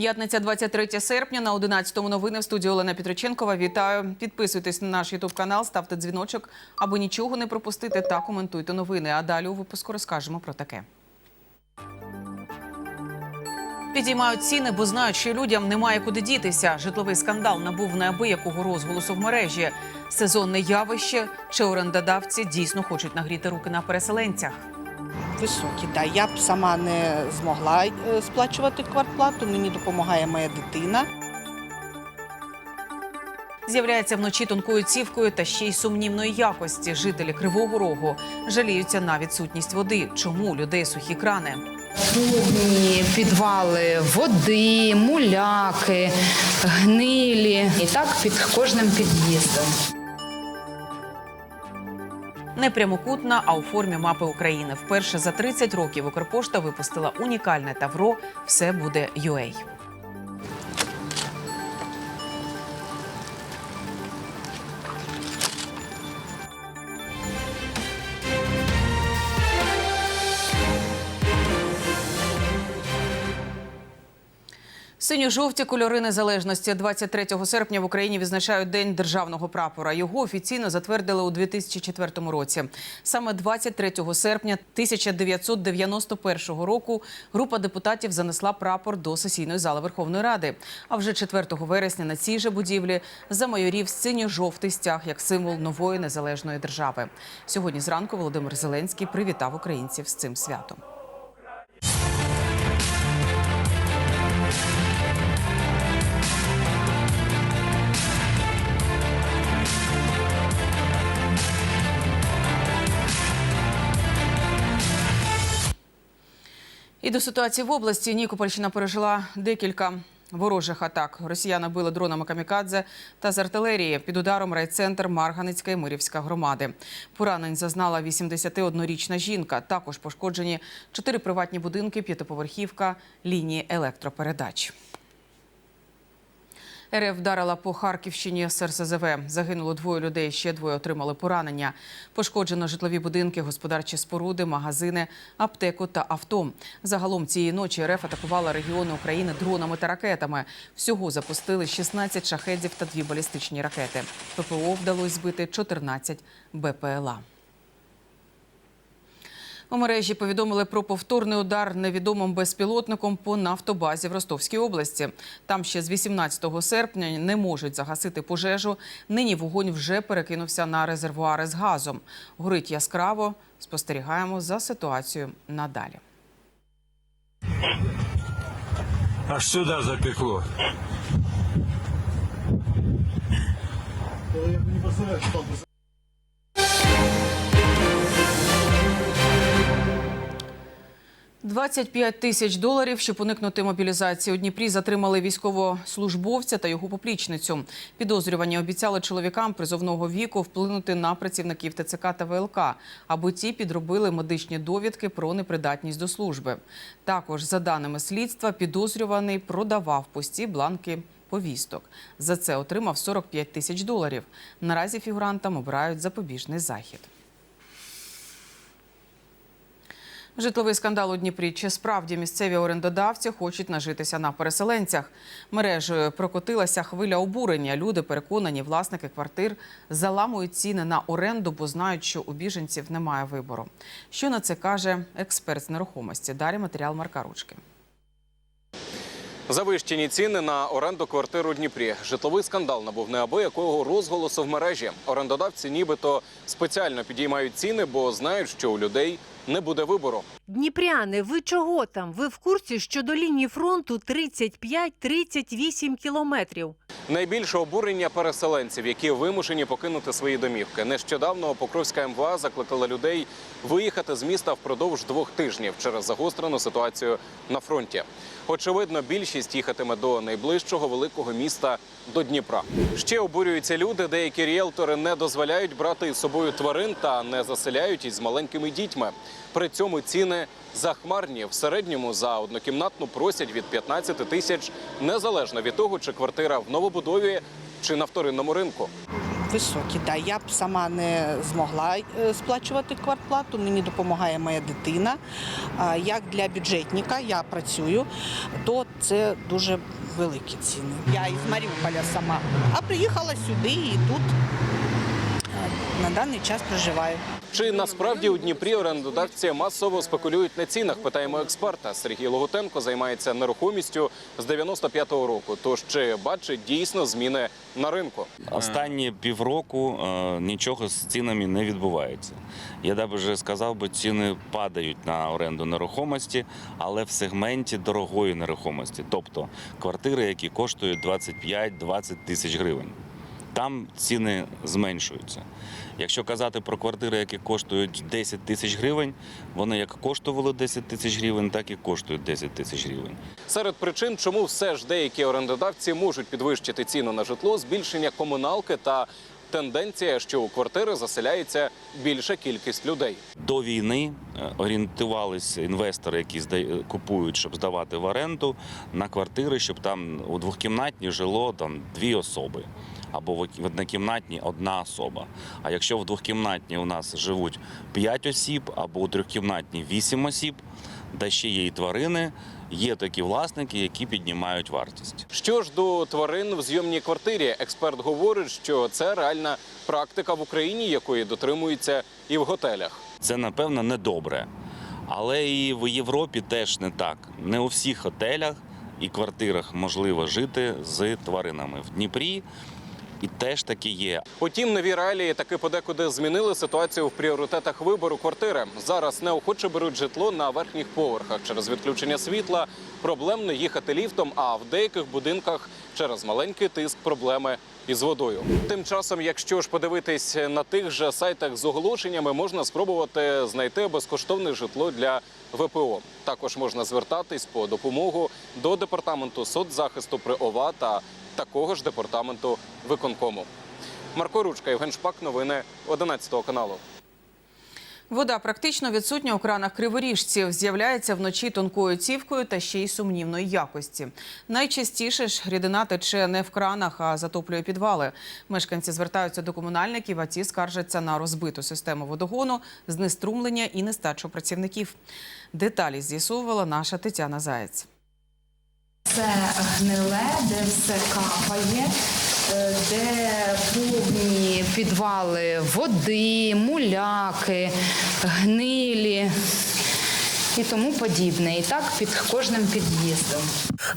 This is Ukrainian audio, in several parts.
П'ятниця, 23 серпня на 11-му новини в студії Олена Петриченкова. Вітаю. Підписуйтесь на наш Ютуб канал, ставте дзвіночок, аби нічого не пропустити та коментуйте новини. А далі у випуску розкажемо про таке. Підіймають ціни, бо знають, що людям немає куди дітися. Житловий скандал набув неабиякого розголосу в мережі. Сезонне явище чи орендодавці дійсно хочуть нагріти руки на переселенцях. Високі, да. Я б сама не змогла е, сплачувати квартплату. Мені допомагає моя дитина. З'являється вночі тонкою цівкою та ще й сумнівної якості. Жителі Кривого Рогу жаліються на відсутність води. Чому у людей сухі крани? Трубні, підвали води, муляки, гнилі. І так під кожним під'їздом. Не прямокутна, а у формі мапи України. Вперше за 30 років Укрпошта випустила унікальне тавро Все буде UA». Синьо-жовті кольори незалежності 23 серпня в Україні відзначають День державного прапора. Його офіційно затвердили у 2004 році. Саме 23 серпня 1991 року група депутатів занесла прапор до сесійної зали Верховної Ради. А вже 4 вересня на цій же будівлі замайорів синьо-жовтий стяг як символ нової незалежної держави. Сьогодні зранку Володимир Зеленський привітав українців з цим святом. І до ситуації в області Нікопольщина пережила декілька ворожих атак. Росіяни били дронами камікадзе та з артилерії під ударом райцентр Марганицька і Мирівська громади. Поранень зазнала 81-річна жінка. Також пошкоджені чотири приватні будинки, п'ятиповерхівка, лінії електропередач. РФ вдарила по Харківщині з РСЗВ. Загинуло двоє людей, ще двоє отримали поранення. Пошкоджено житлові будинки, господарчі споруди, магазини, аптеку та авто. Загалом цієї ночі РФ атакувала регіони України дронами та ракетами. Всього запустили 16 шахедів та дві балістичні ракети. ППО вдалося збити 14 БПЛА. У мережі повідомили про повторний удар невідомим безпілотником по нафтобазі в Ростовській області. Там ще з 18 серпня не можуть загасити пожежу. Нині вогонь вже перекинувся на резервуари з газом. Горить яскраво. Спостерігаємо за ситуацією надалі. Аж сюда запекло. – 25 тисяч доларів, щоб уникнути мобілізації. У Дніпрі затримали військовослужбовця та його поплічницю. Підозрювані обіцяли чоловікам призовного віку вплинути на працівників ТЦК та ВЛК, аби ті підробили медичні довідки про непридатність до служби. Також, за даними слідства, підозрюваний продавав пусті бланки повісток. За це отримав 45 тисяч доларів. Наразі фігурантам обирають запобіжний захід. Житловий скандал у Дніпрі. Чи справді місцеві орендодавці хочуть нажитися на переселенцях? Мережею прокотилася хвиля обурення. Люди переконані, власники квартир заламують ціни на оренду, бо знають, що у біженців немає вибору. Що на це каже експерт з нерухомості? Далі матеріал Марка Ручки. Завищені ціни на оренду квартир у Дніпрі. Житловий скандал набув неабиякого розголосу в мережі. Орендодавці нібито спеціально підіймають ціни, бо знають, що у людей не буде вибору. Дніпряни, ви чого там? Ви в курсі, що до лінії фронту 35-38 кілометрів? Найбільше обурення переселенців, які вимушені покинути свої домівки. Нещодавно Покровська МВА закликала людей виїхати з міста впродовж двох тижнів через загострену ситуацію на фронті. Очевидно, більшість їхатиме до найближчого великого міста до Дніпра. Ще обурюються люди. Деякі ріелтори не дозволяють брати із собою тварин та не заселяють із маленькими дітьми. При цьому ціни захмарні. В середньому за однокімнатну просять від 15 тисяч, незалежно від того, чи квартира в новобудові чи на вторинному ринку. Високі, да. Я б сама не змогла е, сплачувати квартплату. Мені допомагає моя дитина. Як для бюджетника я працюю, то це дуже великі ціни. Я із Маріуполя сама, а приїхала сюди і тут е, на даний час проживаю. Чи насправді у Дніпрі орендодавці масово спекулюють на цінах? Питаємо експерта. Сергій Логутенко займається нерухомістю з 95-го року. Тож чи бачить дійсно зміни на ринку? Останні півроку е, нічого з цінами не відбувається. Я вже сказав, би ціни падають на оренду нерухомості, але в сегменті дорогої нерухомості, тобто квартири, які коштують 25-20 тисяч гривень. Там ціни зменшуються. Якщо казати про квартири, які коштують 10 тисяч гривень, вони як коштували 10 тисяч гривень, так і коштують 10 тисяч гривень. Серед причин, чому все ж деякі орендодавці можуть підвищити ціну на житло, збільшення комуналки та тенденція, що у квартири заселяється більша кількість людей. До війни е, орієнтувалися інвестори, які купують, щоб здавати в оренду на квартири, щоб там у двохкімнатній жило там дві особи. Або в однокімнатній одна особа. А якщо в двохкімнатній у нас живуть 5 осіб, або у трьохкімнатній 8 осіб, де ще є і тварини, є такі власники, які піднімають вартість. Що ж до тварин в зйомній квартирі, експерт говорить, що це реальна практика в Україні, якої дотримуються і в готелях. Це напевно недобре. Але і в Європі теж не так. Не у всіх готелях і квартирах можливо жити з тваринами. В Дніпрі і теж таки є. Утім, нові реалії таки подекуди змінили ситуацію в пріоритетах вибору квартири. Зараз неохоче беруть житло на верхніх поверхах через відключення світла. Проблемно їхати ліфтом, а в деяких будинках через маленький тиск проблеми із водою. Тим часом, якщо ж подивитись на тих же сайтах з оголошеннями, можна спробувати знайти безкоштовне житло для ВПО. Також можна звертатись по допомогу до департаменту соцзахисту при ОВА та такого ж департаменту виконкому. Марко Ручка, Євген Шпак, новини 11 каналу. Вода практично відсутня у кранах криворіжців. З'являється вночі тонкою цівкою та ще й сумнівної якості. Найчастіше ж рідина тече не в кранах, а затоплює підвали. Мешканці звертаються до комунальників, а ті скаржаться на розбиту систему водогону, знеструмлення і нестачу працівників. Деталі з'ясовувала наша Тетяна Заєць. Це гниле, де все капає, е, де повні підвали води, муляки, гнилі і тому подібне. І так під кожним під'їздом.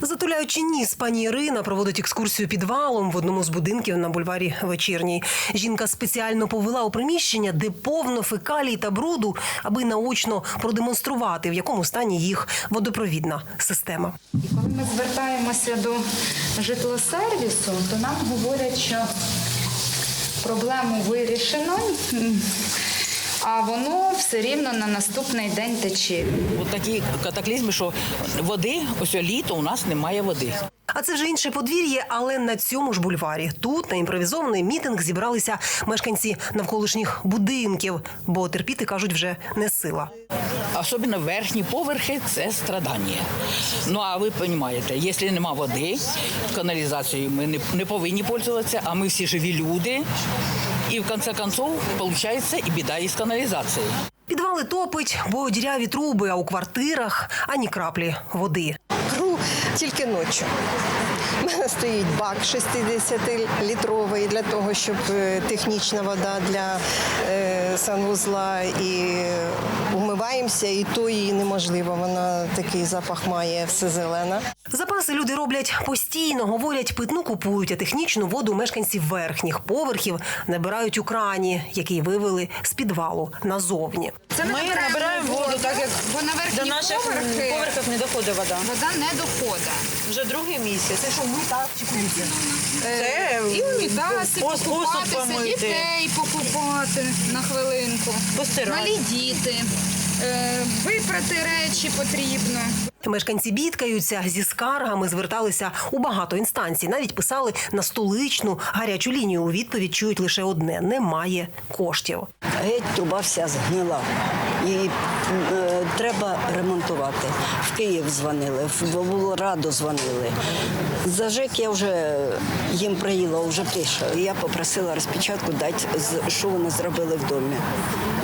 Затуляючи ніс, пані Ірина проводить екскурсію підвалом в одному з будинків на бульварі Вечірній. Жінка спеціально повела у приміщення, де повно фекалій та бруду, аби наочно продемонструвати, в якому стані їх водопровідна система. І коли ми звертаємося до житлосервісу, то нам говорять, що проблему вирішено, а воно все рівно на наступний день тече. От такі катаклізми, що води, ось літо у нас немає води. А це вже інше подвір'я, але на цьому ж бульварі. Тут на імпровізований мітинг зібралися мешканці навколишніх будинків, бо терпіти кажуть вже не сила. Особливо верхні поверхи це страдання. Ну а ви розумієте, якщо нема води, каналізацією ми не, не повинні пользуватися, а ми всі живі люди. І в кінці кінців виходить і біда із каналізацією. Підвали топить, бо діряві труби, а у квартирах ані краплі води. Кру тільки ночі. У мене стоїть бак 60-літровий для того, щоб е, технічна вода для е, санвузла і умиваємося, і то її неможливо. Вона такий запах має, все зелена. Запаси люди роблять постійно, говорять, питну купують, а технічну воду мешканці верхніх поверхів набирають у крані, який вивели з підвалу назовні. Це Ми набираємо воду, так як бо на до наших поверхи поверхів не доходить вода. вода не доходить. Вже другий місяць. Це що ми так чи Е, і унітази покупатися, дітей покупати на хвилинку, Постирати. малі діти, е, випрати речі потрібно. Мешканці бідкаються зі скаргами, зверталися у багато інстанцій. Навіть писали на столичну гарячу лінію. У відповідь чують лише одне: немає коштів. Геть труба вся згнила. І е, треба ремонтувати. В Київ дзвонили, в Раду дзвонили. За ЖЕК я вже їм приїла, вже пише. Я попросила розпечатку дати, що вони зробили в домі.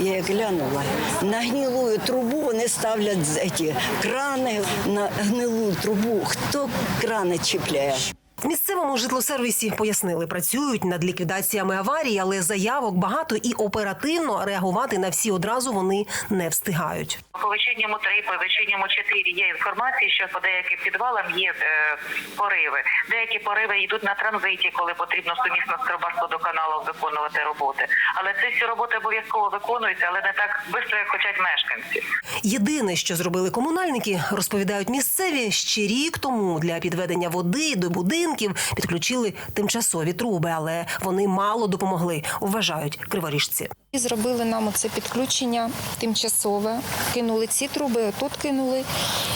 Я глянула. На гнилу трубу вони ставлять ці крани на гнилу трубу. Хто крани чіпляє? В місцевому житлосервісі пояснили, працюють над ліквідаціями аварій, але заявок багато і оперативно реагувати на всі одразу вони не встигають. По вечірньому 3, по вечірньому 4 є інформація, що по деяким підвалам є е, пориви. Деякі пориви йдуть на транзиті, коли потрібно сумісно з Кривбас-водоканалом виконувати роботи. Але ці всі роботи обов'язково виконуються, але не так швидко, як хочуть мешканці. Єдине, що зробили комунальники, розповідають місцеві, ще рік тому для підведення води до будинків підключили тимчасові труби, але вони мало допомогли, вважають криворіжці. І зробили нам оце підключення тимчасове. Кинули ці труби, тут кинули,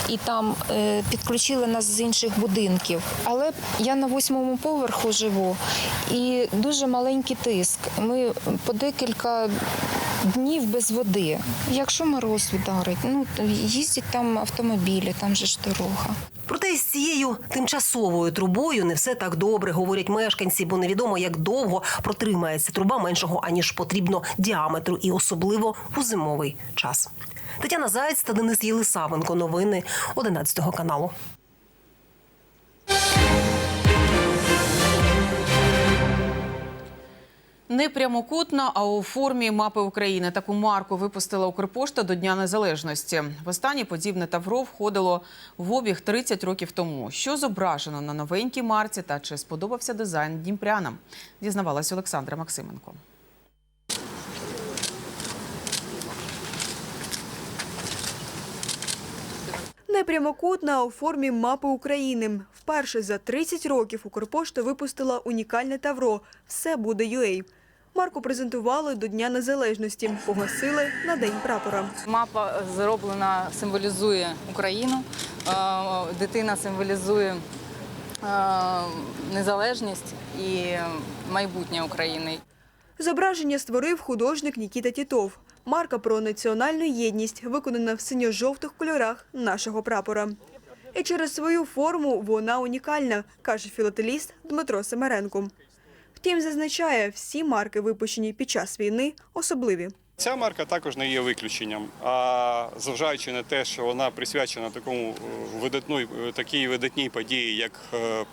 і там е, підключили нас з інших будинків. Але я на восьмому поверху живу і дуже маленький тиск. Ми по декілька днів без води. Якщо мороз ударить, ну їздять там автомобілі, там же ж дорога. Проте із цією тимчасовою трубою не все так добре, говорять мешканці, бо невідомо, як довго протримається труба меншого аніж потрібно діаметру, і особливо у зимовий час. Тетяна Заєць та Денис Єлисавенко. Новини 11 каналу. Не прямокутна, а у формі мапи України. Таку марку випустила Укрпошта до Дня Незалежності. Востаннє подібне тавро входило в обіг 30 років тому. Що зображено на новенькій марці та чи сподобався дизайн дніпрянам? Дізнавалась Олександра Максименко. Непрямокутна у формі мапи України. Вперше за 30 років Укрпошта випустила унікальне тавро «Все буде UA». Марку презентували до Дня Незалежності, погасили на День прапора. Мапа зроблена, символізує Україну. Е, Дитина символізує е, незалежність і майбутнє України. Зображення створив художник Нікіта Тітов. Марка про національну єдність виконана в синьо-жовтих кольорах нашого прапора. І через свою форму вона унікальна, каже філателіст Дмитро Семеренко. Втім, зазначає, всі марки, випущені під час війни, особливі. Ця марка також не є виключенням. А зважаючи на те, що вона присвячена такому е, видатної, е, такій видатній події, як е,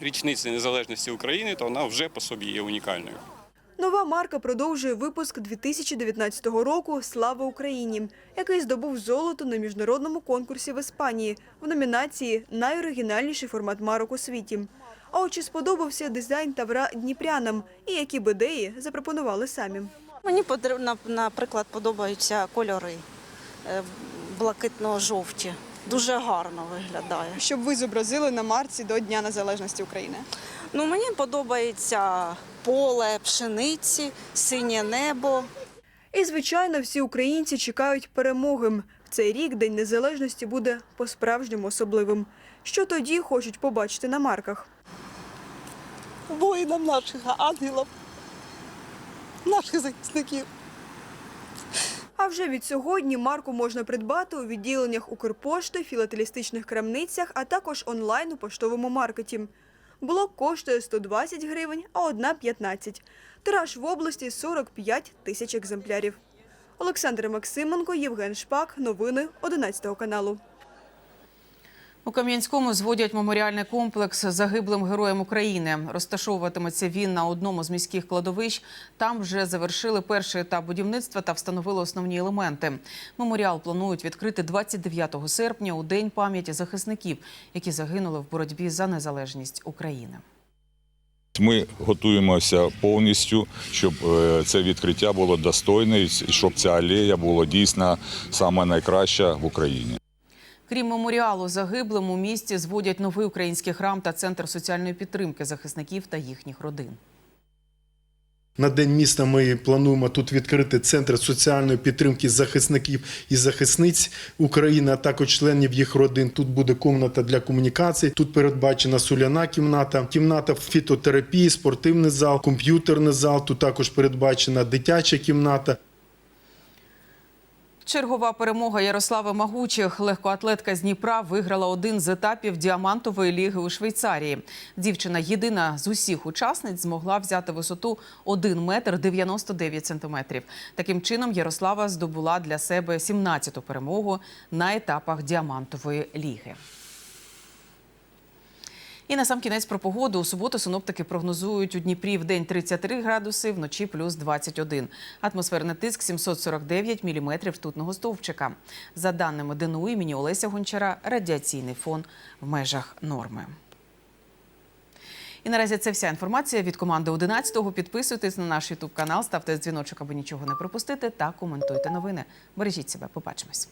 річниця незалежності України, то вона вже по собі є унікальною. Нова марка продовжує випуск 2019 року Слава Україні, який здобув золото на міжнародному конкурсі в Іспанії в номінації Найоригінальніший формат марок у світі. А от чи сподобався дизайн тавра дніпрянам і які б ідеї запропонували самі. Мені подр- наприклад подобаються кольори е, блакитно-жовті. Дуже гарно виглядає. Щоб ви зобразили на марці до Дня Незалежності України. Ну мені подобається поле пшениці, синє небо. І, звичайно, всі українці чекають перемоги. В цей рік День Незалежності буде по-справжньому особливим. Що тоді хочуть побачити на марках? Воїнам наших ангелів, наших захисників. А вже від сьогодні марку можна придбати у відділеннях Укрпошти, філателістичних крамницях, а також онлайн у поштовому маркеті. Блок коштує 120 гривень, а одна – 15. Тираж в області – 45 тисяч екземплярів. Олександр Максименко, Євген Шпак. Новини 11 каналу. У Кам'янському зводять меморіальний комплекс загиблим героям України. Розташовуватиметься він на одному з міських кладовищ. Там вже завершили перший етап будівництва та встановили основні елементи. Меморіал планують відкрити 29 серпня у день пам'яті захисників, які загинули в боротьбі за незалежність України. Ми готуємося повністю, щоб е, це відкриття було достойне і щоб ця алея була дійсно найкраща в Україні. Крім меморіалу загиблим у місті зводять новий український храм та центр соціальної підтримки захисників та їхніх родин. На день міста ми плануємо тут відкрити центр соціальної підтримки захисників і захисниць України, а також членів їх родин. Тут буде кімната для комунікацій. Тут передбачена соляна кімната, кімната фітотерапії, спортивний зал, комп'ютерний зал. Тут також передбачена дитяча кімната. Чергова перемога Ярослави Магучих. Легкоатлетка з Дніпра виграла один з етапів діамантової ліги у Швейцарії. Дівчина єдина з усіх учасниць змогла взяти висоту 1 метр 99 сантиметрів. Таким чином Ярослава здобула для себе 17-ту перемогу на етапах діамантової ліги. І на сам кінець про погоду. У суботу синоптики прогнозують у Дніпрі в день 33 градуси, вночі плюс 21. Атмосферний тиск 749 міліметрів ртутного стовпчика. За даними ДНУ імені Олеся Гончара, радіаційний фон в межах норми. І наразі це вся інформація від команди 11-го. Підписуйтесь на наш ютуб канал, ставте дзвіночок, аби нічого не пропустити, та коментуйте новини. Бережіть себе, побачимось.